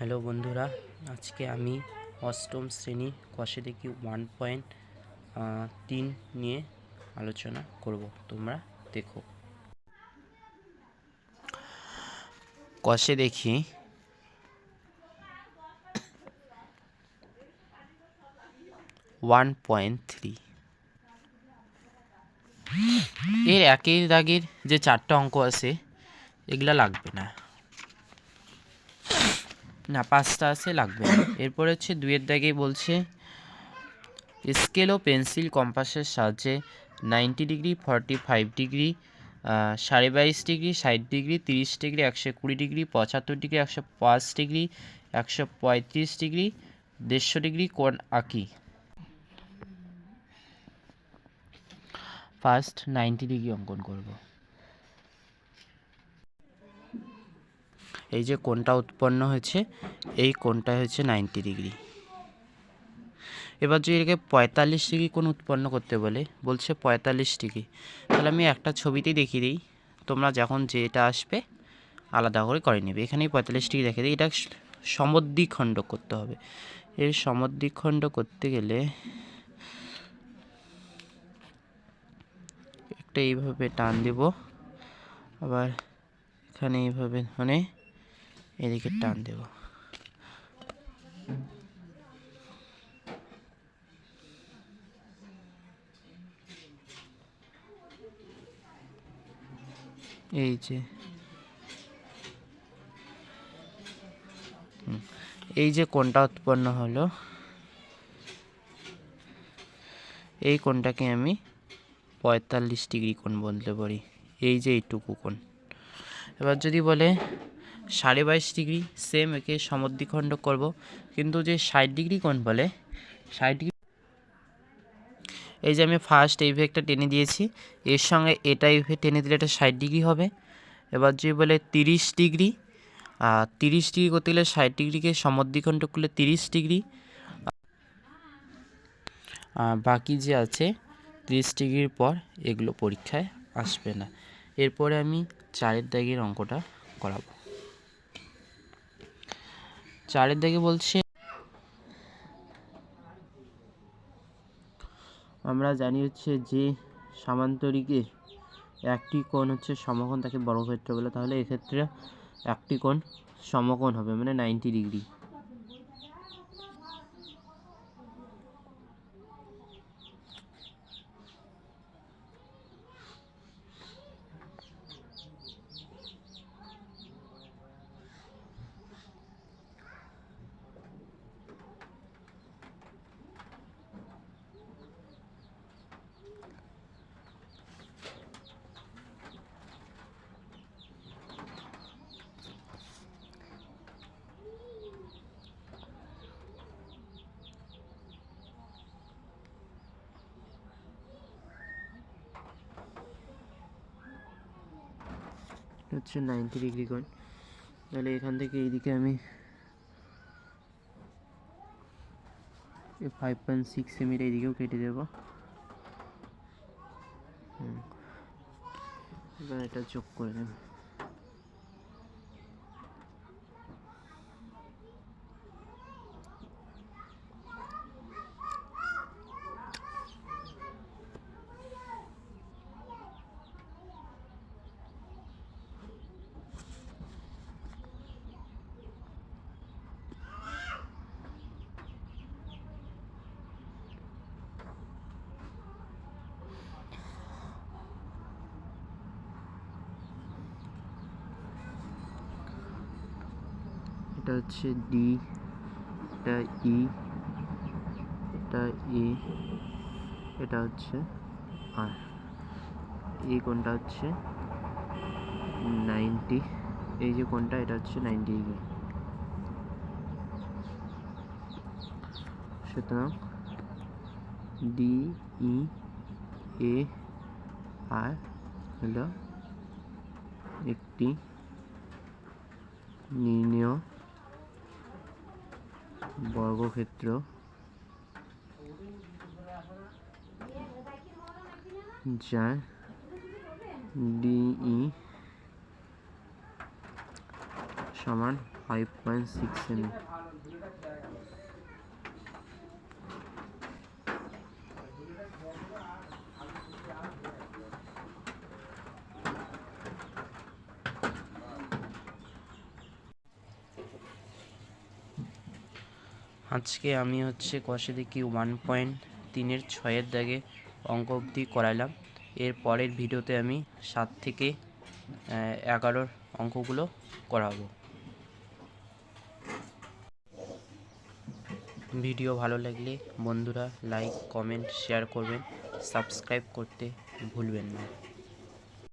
Hello বন্ধুরা, আজকে আমি অষ্টম শ্রেণি কষে দেখি ওয়ান পয়েন্ট তিন নিয়ে আলোচনা করব। তোমরা দেখো। কষে দেখি। ওয়ান পয়েন্ট থ্রি এর একই দাগের যে চারটা অঙ্ক আছে, এগুলা লাগবে না। না, পাঁচটা আছে, লাগবে এরপর হচ্ছে দুইয়ের দাগে বলছে, স্কেল ও পেন্সিল কম্পাসের সাহায্যে ninety degree, forty five degree সাড়ে বাইশ ডিগ্রি, ষাট ডিগ্রি, তিরিশ ডিগ্রি, একশো কুড়ি ডিগ্রি, পঁচাত্তর ডিগ্রি, একশো পাঁচ ডিগ্রি, একশো পঁয়ত্রিশ ডিগ্রি, দেড়শো ডিগ্রি কোণ আঁকি। ফার্স্ট নাইনটি ডিগ্রি অঙ্কন করব। এই যে কোণটা উৎপন্ন হয়েছে, এই কোণটা হয়েছে নাইনটি ডিগ্রি। এবার যদি এটাকে পঁয়তাল্লিশ ডিগ্রি কোণ উৎপন্ন করতে বলে, বলছে পঁয়তাল্লিশ ডিগ্রি, তাহলে আমি একটা ছবিতেই দেখিয়ে দিই। তোমরা যখন যেটা আসবে, আলাদা করে করে নেবে। এখানেই পঁয়তাল্লিশ ডিগ্রি দেখে দিই, এটা সমদ্বিখণ্ড করতে হবে। এর সমদ্বিখণ্ড করতে গেলে একটা এইভাবে টান দেব। আবার এখানে এইভাবে মানে এদিকে টান দেব। এই যে। এই যে কোণটা উৎপন্ন হলো এই কোণটাকে আমি পঁয়তাল্লিশ ডিগ্রি কোণ বলতে পারি। এই যে এইটুকু কোণ। এবার যদি বলে সাড়ে বাইশ ডিগ্রি সেম একে সমদ্বিখণ্ড করব। কিন্তু যে ষাট ডিগ্রি কোণ বলে, ষাট ডিগ্রি এই যে আমি ফার্স্ট এই একটা টেনে দিয়েছি, এর সঙ্গে এটা এইভাবে টেনে দিলে এটা ষাট ডিগ্রি হবে। এবার যদি বলে তিরিশ ডিগ্রি তিরিশ ডিগ্রি করতে গেলে ষাট ডিগ্রিকে সমদ্বিখণ্ড করলে তিরিশ ডিগ্রি। বাকি যে আছে, তিরিশ ডিগ্রির পর এগুলো পরীক্ষায় আসবে না। এরপরে আমি চারের দাগের অঙ্কটা করাবো। চারের বলছে। আমরা জানি হচ্ছে যে সামান্তরিকের একটি কোণ হচ্ছে সমকোণ, তাকে বর্গক্ষেত্র বলে। তাহলে এক্ষেত্রে একটি কোণ সমকোণ হবে মানে নাইনটি ডিগ্রি এটা হচ্ছে নাইনটি ডিগ্রি কোণ তাহলে এখান থেকে এইদিকে আমি ফাইভ পয়েন্ট সিক্স সেমির এইদিকেও কেটে দেবো। এবার এটা চোখ করে নেব। এটা হচ্ছে ডি এটা ই এটা ই এটা হচ্ছে আর এই কোনটা হচ্ছে নাইনটি, এই যে কোনটা এটা হচ্ছে নাইনটি ডিগ্রি সুতরাং ডি ই এ আর হলো একটি নির্ণেয় বর্গক্ষেত্র। যা ডিই সমান ফাইভ পয়েন্ট সিক্স এম আজকে আমি হচ্ছে কষে দেখি ওয়ান পয়েন্ট তিনের ছয়ের দাগে অঙ্ক অবধি করালাম এর পরের ভিডিওতে আমি সাত থেকে এগারোর অঙ্কগুলো করাবো। ভিডিও ভালো লাগলে বন্ধুরা লাইক কমেন্ট শেয়ার করবেন। সাবস্ক্রাইব করতে ভুলবেন না।